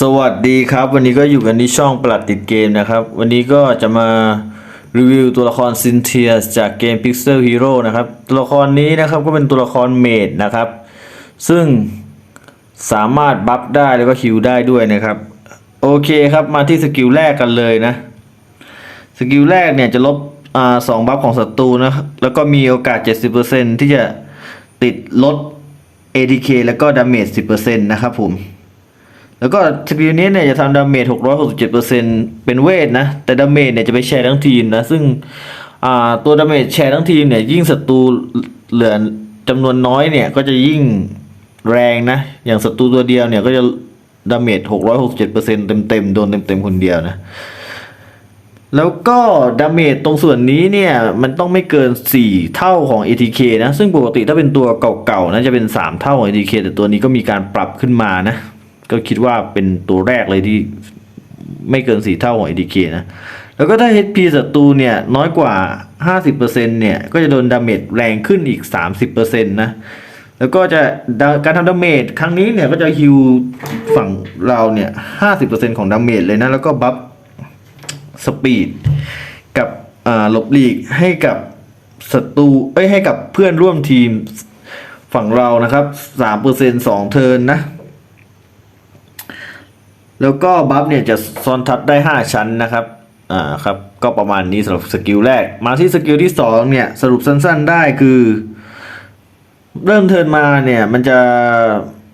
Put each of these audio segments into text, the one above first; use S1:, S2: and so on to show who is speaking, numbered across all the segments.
S1: สวัสดีครับ วันนี้ก็อยู่กันที่ช่องประหลัดติดเกมนะครับ วันนี้ก็จะมารีวิวตัวละครซินเทียจากเกม Pixel Hero นะครับ ตัวละครนี้นะครับก็เป็นตัวละครเมดนะครับ ซึ่งสามารถบัฟได้แล้วก็คิวได้ด้วยนะครับ โอเคครับมาที่สกิลแรกกันเลยนะ สกิลแรกเนี่ยจะลบอ่าสองบัฟของศัตรูนะ แล้วก็มีโอกาส 70%ที่จะติดลด ATK แล้วก็ดาเมจ10%นะครับผม แล้วก็สกิลนี้เนี่ยจะทำดาเมจ 667%เป็นเวทนะ แต่ดาเมจเนี่ยจะไปแชร์ทั้งทีมนะ ซึ่งตัวดาเมจแชร์ทั้งทีมเนี่ยยิ่งศัตรูเหลือจำนวนน้อยเนี่ยก็จะยิ่งแรงนะ อย่างศัตรูตัวเดียวเนี่ยก็จะดาเมจ 667%เต็มๆ โดนเต็มๆ คนเดียวนะ แล้วก็ดาเมจตรงส่วนนี้เนี่ย มันต้องไม่เกิน 4 เท่าของ ATK นะ ซึ่งปกติถ้าเป็นตัวเก่าๆนะจะเป็น 3 เท่าของ ATK แต่ตัวนี้ก็มีการปรับขึ้นมานะ ก็คิดว่าเป็นตัวแรกเลยที่ไม่เกิน 4 เท่าของ ATK นะ แล้วก็ถ้า HP ศัตรูเนี่ย น้อยกว่า 50%เนี่ย ก็จะโดนดาเมจแรงขึ้นอีก 30%นะ แล้วก็จะการทำดาเมจครั้งนี้เนี่ย ก็จะฮิวฝั่งเราเนี่ย 50%ของดาเมจเลยนะ แล้วก็บัฟสปีดกับหลบหลีกให้กับศัตรูเอ้ยให้กับเพื่อนร่วมทีมฝั่งเรานะครับสามเปอร์เซ็นสองเทิร์นนะ แล้วก็บัฟเนี่ยจะซ้อนทับได้ห้าชั้นนะครับ อ่าครับ ก็ประมาณนี้สำหรับสกิลแรก มาที่สกิลที่สองเนี่ย สรุปสั้นๆได้คือ เริ่มเทิร์นมาเนี่ย มันจะ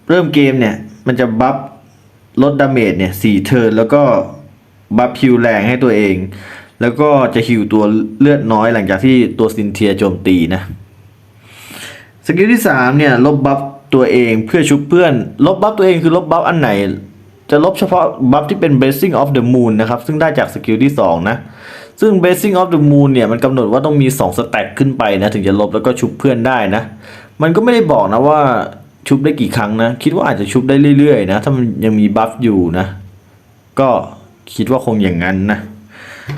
S1: เริ่มเกมเนี่ย มันจะบัฟลดดาเมจเนี่ยสี่เทิร์นแล้วก็บัฟฮิวแรงให้ตัวเอง แล้วก็จะฮิวตัวเลือดน้อยหลังจากที่ตัวซินเทียโจมตีนะ สกิลที่ 3 เนี่ย ลบบัฟตัวเองเพื่อชุบเพื่อน ลบบัฟตัวเองคือลบบัฟอันไหน จะลบเฉพาะบัฟที่เป็น Blessing of the Moon นะครับ ซึ่งได้จากสกิลที่ 2 นะ ซึ่ง Blessing of the Moon เนี่ย มันกำหนดว่าต้องมี 2 สแต็กขึ้นไปนะ ถึงจะลบแล้วก็ชุบเพื่อนได้นะ มันก็ไม่ได้บอกนะว่าชุบได้กี่ครั้งนะ คิดว่าอาจจะชุบได้เรื่อยๆนะ ถ้ามันยังมีบัฟอยู่นะ ก็คิดว่าคงอย่างนั้นนะ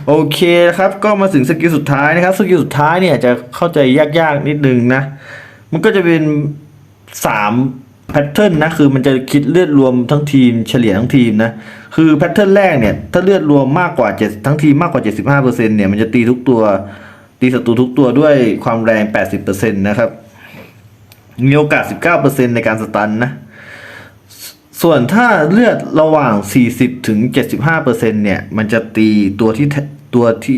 S1: โอเคครับ ก็มาถึงสกิลสุดท้ายนะครับ สกิลสุดท้ายเนี่ยจะเข้าใจยากๆนิดนึงนะ มันก็จะเป็นสาม แพทเทิร์นนะคือมันจะคิดเลือดรวมทั้งทีมเฉลี่ยทั้งทีมนะคือแพทเทิร์นแรกเนี่ยถ้าเลือดรวมมากกว่าเจ็ดทั้งทีมมากกว่า 75%เนี่ยมันจะตีทุกตัวตีศัตรูทุกตัวด้วยความแรง 80%นะครับมีโอกาส 19%ในการสตันนะส่วนถ้าเลือดระหว่าง 40ถึง75เปอร์เซ็นเนี่ยมันจะตีตัวที่ตัวที่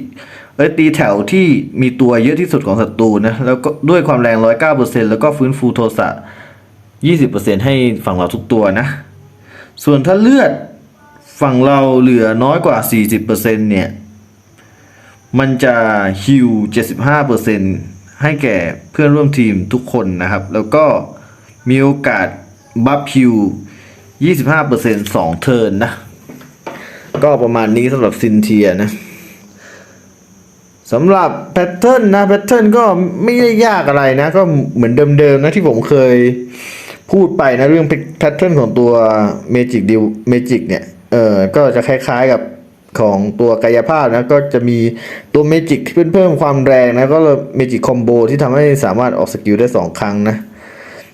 S1: เอ้ยตีแถวที่มีตัวเยอะที่สุดของศัตรูนะแล้วก็ด้วยความแรง 109เปอร์เซ็นแล้วก็ฟื้นฟูโทสะ 20เปอร์เซ็นให้ฝั่งเราทุกตัวนะ ส่วนถ้าเลือดฝั่งเราเหลือน้อยกว่า 40เปอร์เซ็นเนี่ย มันจะฮิว75เปอร์เซ็นให้แก่เพื่อนร่วมทีมทุกคนนะครับ แล้วก็มีโอกาสบัฟฮิว25% 2 เทิร์นนะ ก็ประมาณนี้สำหรับซินเทียนะสำหรับแพทเทิร์นนะแพทเทิร์นก็ไม่ได้ยากอะไรนะ ก็เหมือนเดิมๆนะที่ผมเคย พูดไปนะเรื่องแพทเทิร์นของตัว Magic d ิ Magic เนี่ยเออก็จะคล้ายๆกับของตัวกายภาพนะก็จะมีตัว Magic ที่เป็นเพิ่มความแรงนะก็เลย Magic Combo ที่ทำให้สามารถออกสกิลได้ 2 ครั้งนะ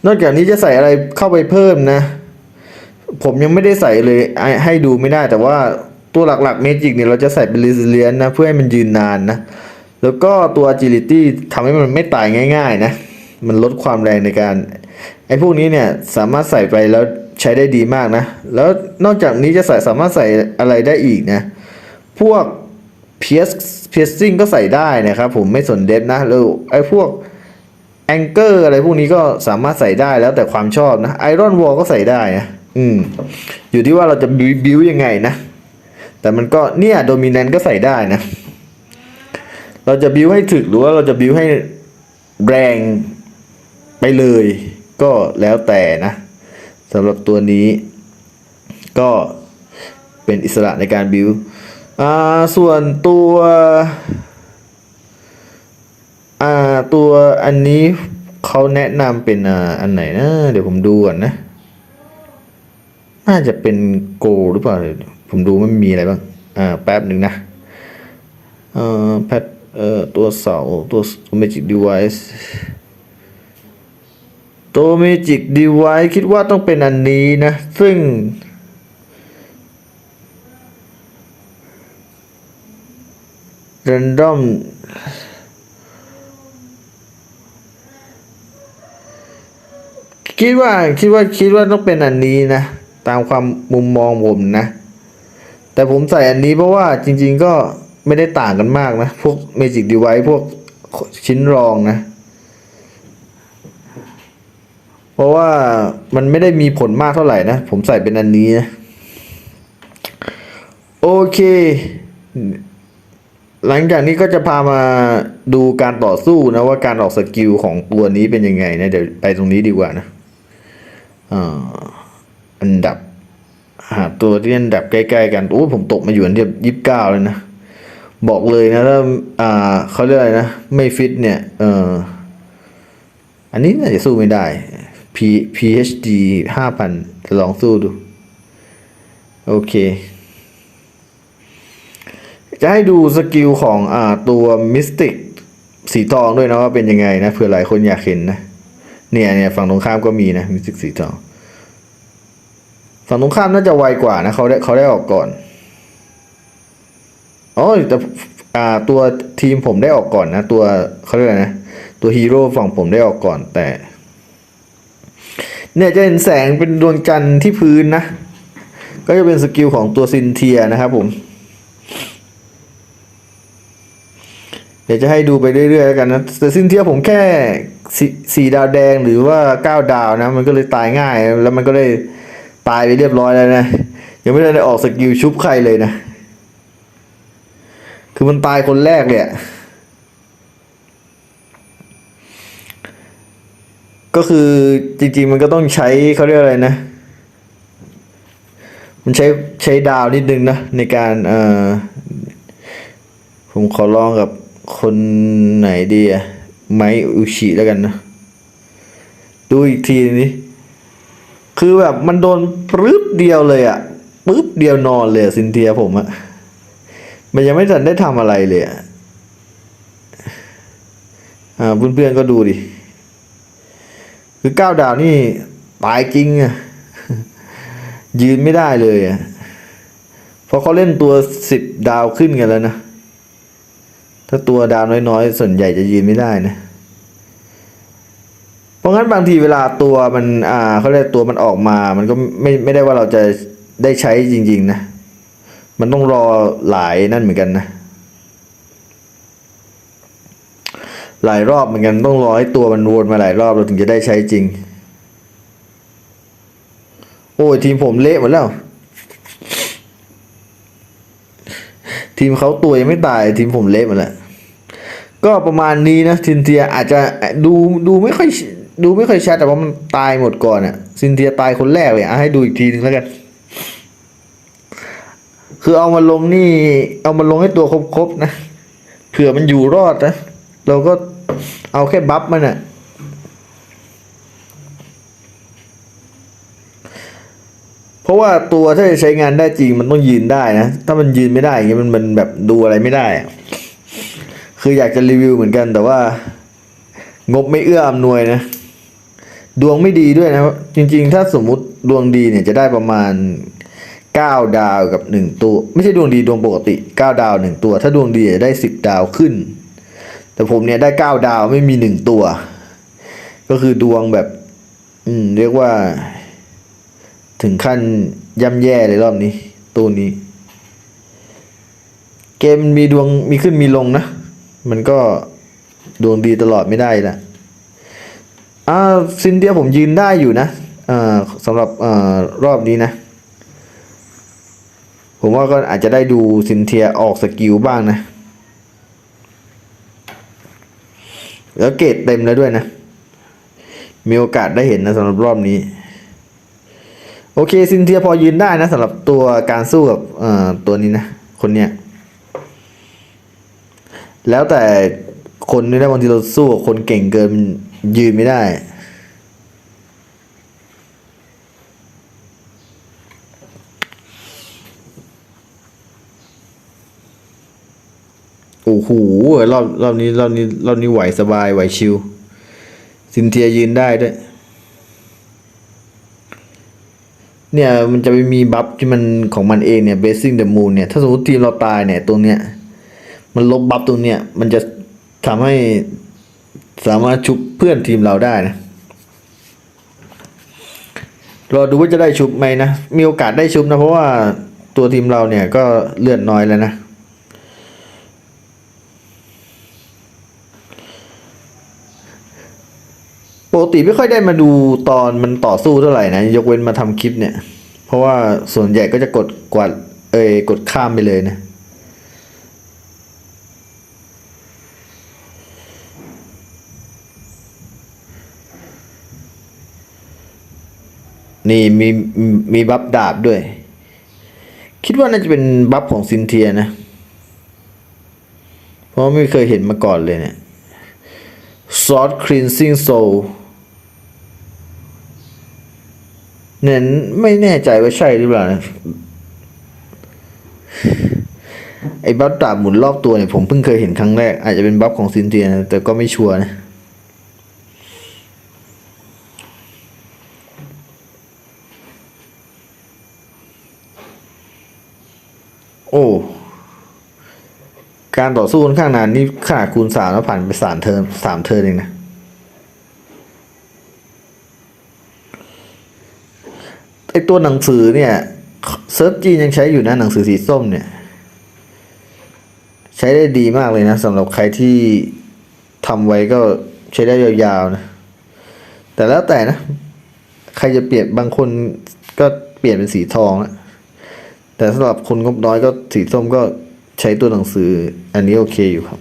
S1: นอกจากนี้จะใส่อะไรเข้าไปเพิ่มนะ ผมยังไม่ได้ใส่เลยให้ดูไม่ได้แต่ว่าตัวหลักๆเมจิกเนี่ยเราจะใส่เป็น resilient นะเพื่อให้มันยืนนานนะ แล้วก็ตัว agility ทำให้มันไม่ตายง่าย ๆ นะ มันลดความแรงในการ ไอ้พวกนี้เนี่ยสามารถใส่ไปแล้วใช้ได้ดีมากนะ แล้วนอกจากนี้จะใส่สามารถใส่อะไรได้อีกนะ พวก pierce piercing ก็ใส่ได้นะครับผมไม่สนเดฟนะแล้วไอ้พวกแองเกอร์อะไรพวกนี้ก็สามารถใส่ได้แล้วแต่ความชอบนะไอรอนวอลก็ใส่ได้นะอืม อยู่ที่ว่าเราจะบิวยังไงนะ แต่มันก็เนี่ยโดมิ n นนก็ใส่ได้นะ เราจะบิวให้ถึกหรือว่าเราจะบิวให้แรงไปเลย ก็แล้วแต่นะสำหรับตัวนี้ ก็เป็นอิสระในการบิวส่วนตัวตัวอันนี้เขาแนะนำเป็นอ,อันไหนนะ เดี๋ยวผมดูก่อนนะ น่าจะเป็นโกหรือเปล่า ผมดูมันมีอะไรบ้าง อ่า แป๊บหนึ่งนะเอ่อแพทเอ่อตัวเสาตัว Magic Device ตัวเมจิกดีไวคิดว่าต้องเป็นอันนี้นะ ซึ่ง Random คิดว่าคิดว่าคิดว่าต้องเป็นอันนี้นะ ตามความมุมมองผมนะ แต่ผมใส่อันนี้เพราะว่าจริง ๆ ก็ไม่ได้ต่างกันมากนะ พวกเมจิกดีไวพวกชิ้นรองนะ ราะว่ามันไม่ได้มีผลมากเท่าไหร่นะ ผมใส่เป็นอันนี้นะ โอเค หลังจากนี้ก็จะพามาดูการต่อสู้นะว่าการออกสกิลของตัวนี้เป็นยังไงนะ เดี๋ยวไปตรงนี้ดีกว่านะอันดับหาตัวที่อันดับใกล้ๆกันโอ้ผมตกมาอยู่อันที่ยี่สิบเก้าเลยนะ บอกเลยนะถ้าอ่าเขาเรียกอะไรนะ ไม่ฟิตเนี่ย เอออันนี้น่าจะสู้ไม่ได้ PHD ห้าพันจะลองสู้ดู โอเค จะให้ดูสกิลของอ่าตัวมิสติกสีทองด้วยนะว่าเป็นยังไงนะเผื่อหลายคนอยากเห็นนะ เนี่ยเนี่ยฝั่งตรงข้ามก็มีนะมิสติกสีทอง ฝั่งตรงข้ามน่าจะไวกว่านะเขาได้เขาได้ออกก่อนอ๋อแต่อ่าตัวทีมผมได้ออกก่อนนะ ตัวเขาเรียกอะไรนะ ตัวฮีโร่ฝั่งผมได้ออกก่อนแต่ เนี่ยจะเห็นแสงเป็นดวงจันทร์ที่พื้นนะ ก็จะเป็นสกิลของตัวซินเทียนะครับผม เดี๋ยวจะให้ดูไปเรื่อยๆแล้วกันนะ แต่ซินเทียผมแค่สสี่ดาวแดงหรือว่าเก้าดาวนะ มันก็เลยตายง่าย แล้วมันก็เลยตายไปเรียบร้อยแล้วนะ ยังไม่ได้ออกสกิลชุบใครเลยนะ คือมันตายคนแรกเลยอะ ก็คือจริงๆมันก็ต้องใช้เขาเรียกอะไรนะ มันใช้ใช้ดาวนิดนึงนะ ในการเอ่อผมขอลองกับคนไหนดีอะไมอุชิแล้วกันนะ ดูอีกทีนี้ คือแบบมันโดนปึ๊บเดียวเลยอะปึ๊บเดียวนอนเลยอะซินเทียผมอะมันยังไม่ทันได้ทำอะไรเลยอะอ่าเพื่อนๆก็ดูดิ คือเก้าดาวนี่ตายจริงอะยืนไม่ได้เลยอะเพราะเขาเล่นตัวสิบดาวขึ้นกันแล้วนะ ถ้าตัวดาวน้อยๆ ส่วนใหญ่จะยืนไม่ได้นะ เพราะงั้นบางทีเวลาตัวมัน อ่าเขาเรียกตัวมันออกมา มันก็ไม่ไม่ได้ว่าเราจะได้ใช้จริง ๆ นะ มันต้องรอหลายนั่นเหมือนกันนะ หลายรอบเหมือนกันต้องรอให้ตัวมันวนมาหลายรอบเราถึงจะได้ใช้จริง โอ้ยทีมผมเละหมดแล้ว ทีมเขาตัวยังไม่ตายทีมผมเละหมดแล้วก็ประมาณนี้นะซินเทียอาจจะดูดูไม่ค่อยดูไม่ค่อยชัดแต่ว่ามันตายหมดก่อนอะซินเทียตายคนแรกเลยอะให้ดูอีกทีนึงแล้วกัน คือเอามาลงนี่ เอามาลงให้ตัวครบๆนะเผื่อมันอยู่รอดนะ เราก็เอาแค่บัฟมันอะเพราะว่าตัวถ้าจะใช้งานได้จริงมันต้องยืนได้นะ ถ้ามันยืนไม่ได้เงี้ยมันมันแบบดูอะไรไม่ได้ คืออยากจะรีวิวเหมือนกัน แต่ว่า งบไม่เอื้ออำนวยนะ ดวงไม่ดีด้วยนะ จริง ๆ ถ้าสมมุติดวงดีเนี่ยจะได้ประมาณเก้าดาวกับหนึ่งตัว ไม่ใช่ดวงดีดวงปกติเก้าดาวหนึ่งตัว ถ้าดวงดีจะได้สิบดาวขึ้น แต่ผมเนี่ยได้เก้าดาวไม่มีหนึ่งตัว ก็คือดวงแบบ อืม เรียกว่า ถึงขั้นย่ำแย่เลยรอบนี้ ตัวนี้ เกมมีดวงมีขึ้นมีลงนะ มันก็ดวงดีตลอดไม่ได้ละอ่าซินเดียผมยืนได้อยู่นะอ่าสำหรับอ่ารอบนี้นะผมว่าก็อาจจะได้ดูซินเทียออกสกิลบ้างนะ แล้วเกรดเต็มแล้วด้วยนะ มีโอกาสได้เห็นนะสำหรับรอบนี้ โอเคซินเทียพอยืนได้นะสำหรับตัวการสู้กับตัวนี้นะ คนเนี้ย แล้วแต่คนนี่นะบางทีเราสู้กับคนเก่งเกินยืนไม่ได้ โอ้โหรอบรอบนี้รอบนี้รอบนี้ไหวสบายไหวชิวซินเทียยืนได้ด้วย เนี่ยมันจะไปมีบัฟที่มันของมันเองเนี่ย Blazing the Moon เนี่ย ถ้าสมมติทีมเราตายเนี่ยตรงเนี้ย มันลบบัฟตรงเนี้ย มันจะทำให้สามารถชุบเพื่อนทีมเราได้นะรอดูว่าจะได้ชุบไหมนะ มีโอกาสได้ชุบนะ เพราะว่าตัวทีมเราเนี่ยก็เลือดน้อยแล้วนะ ปกติไม่ค่อยได้มาดูตอนมันต่อสู้เท่าไหร่นะ ยกเว้นมาทำคลิปเนี่ย เพราะว่าส่วนใหญ่ก็จะกดกวาดเอยกดข้ามไปเลยนะ นี่มีมีบัฟดาบด้วย คิดว่าน่าจะเป็นบัฟของซินเทียนะ เพราะไม่เคยเห็นมาก่อนเลยเนี่ย Sword Cleansing Soul เนี่ยไม่แน่ใจว่าใช่หรือเปล่านะไอ้บัฟดาบหมุนรอบตัวเนี่ยผมเพิ่งเคยเห็นครั้งแรก อาจจะเป็นบัฟของซินเทียนะแต่ก็ไม่ชัวร์นะโอ้ การต่อสู้ค่อนข้างนานนี่ขนาดคูณสามแล้วผ่านไปสามเทิร์นสามเทิร์นเองนะ ไอตัวหนังสือเนี่ยเซิร์ฟจีนยังใช้อยู่นะหนังสือสีส้มเนี่ย ใช้ได้ดีมากเลยนะสำหรับใครที่ทำไว้ก็ใช้ได้ยาวๆนะ แต่แล้วแต่นะ ใครจะเปลี่ยนบางคนก็เปลี่ยนเป็นสีทองนะแต่สำหรับคนงบน้อยก็สีส้มก็ใช้ตัวหนังสืออันนี้โอเคอยู่ครับ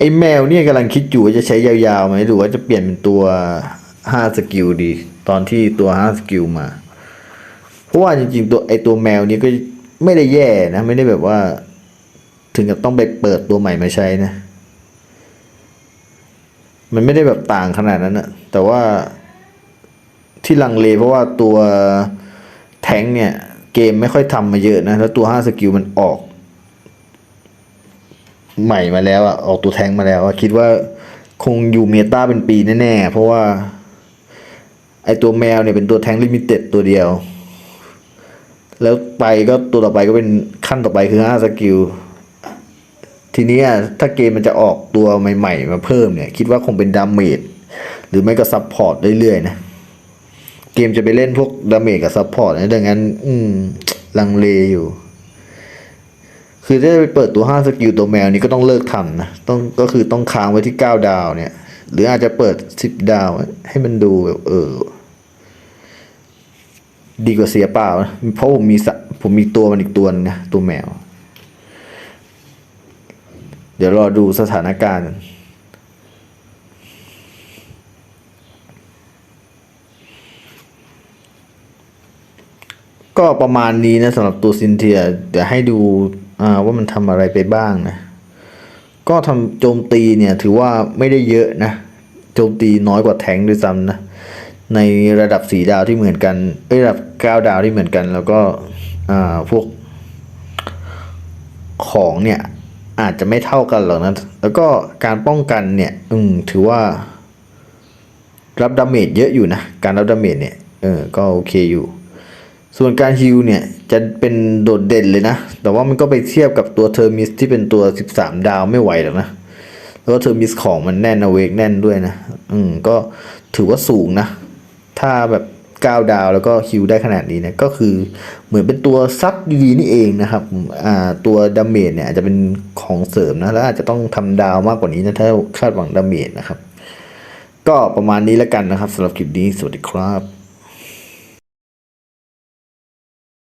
S1: ไอ้แมวเนี่ยกำลังคิดอยู่ว่าจะใช้ยาวๆไหมหรือว่าจะเปลี่ยนเป็นตัวห้าสกิลดี ตอนที่ตัวห้าสกิลมา เพราะว่าจริงๆตัวไอตัวแมวนี้ก็ไม่ได้แย่นะ ไม่ได้แบบว่า ถึงกับต้องไปเปิดตัวใหม่มาใช้นะ มันไม่ได้แบบต่างขนาดนั้นนะแต่ว่าที่ลังเลเพราะว่าตัวแทงเนี่ย เกมไม่ค่อยทำมาเยอะนะ แล้วตัวห้าสกิลมันออก ใหม่มาแล้วอะออกตัวแทงมาแล้วอะคิดว่าคงอยู่เมตาเป็นปีแน่ๆ เพราะว่า ไอตัวแมวเนี่ยเป็นตัวแทงลิมิเต็ดตัวเดียว แล้วไปก็ตัวต่อไปก็เป็นขั้นต่อไปคือห้าสกิลทีนี้ถ้าเกมมันจะออกตัวใหม่ๆ มาเพิ่มเนี่ย คิดว่าคงเป็นดาเมจหรือไม่ก็ซับพอร์ตเรื่อยๆนะ เกมจะไปเล่นพวกดาเมจกับซับพอร์ตนะดังนั้น อืม ลังเลอยู่ คือถ้าจะไปเปิดตัวห้าสกิลตัวแมวนี้ก็ต้องเลิกทำนะต้องก็คือต้องค้างไว้ที่เก้าดาวเนี่ย หรืออาจจะเปิดสิบดาว ให้มันดูแบบเออ ดีกว่าเสียเปล่านะเพราะผมมีสะผมมีตัวมันอีกตัวนึงนะตัวแมว เดี๋ยวรอดูสถานการณ์ก็ประมาณนี้นะสำหรับตัวซินเทียเดี๋ยวให้ดู ว่ามันทำอะไรไปบ้างนะ ก็ทำโจมตีเนี่ยถือว่าไม่ได้เยอะนะ โจมตีน้อยกว่าแทงด้วยซ้ำนะ ในระดับสีดาวที่เหมือนกันเอ้ยระดับเก้าดาวที่เหมือนกัน แล้วก็พวกของเนี่ยอาจจะไม่เท่ากันหรอกนะ แล้วก็การป้องกันเนี่ย อืมถือว่า รับดาเมจเยอะอยู่นะ การรับดาเมจเนี่ย เออ ก็โอเคอยู่ ส่วนการฮิลเนี่ย จะเป็นโดดเด่นเลยนะ แต่ว่ามันก็ไปเทียบกับตัวเทอร์มิสที่เป็นตัว 13 ดาวไม่ไหวหรอกนะ แล้วก็เทอร์มิสของมันแน่นอเวกแน่นด้วยนะ อืม ก็ถือว่าสูงนะ ถ้าแบบ 9 ดาวแล้วก็ฮิลได้ขนาดนี้นะ ก็คือเหมือนเป็นตัวซับดีๆนี่เองนะครับ อ่า ตัวดาเมจเนี่ยอาจจะเป็นของเสริมนะ แล้วอาจจะต้องทำดาวมากกว่านี้นะถ้าคาดหวังดาเมจนะครับ ก็ประมาณนี้แล้วกันนะครับสำหรับคลิปนี้ สวัสดีครับ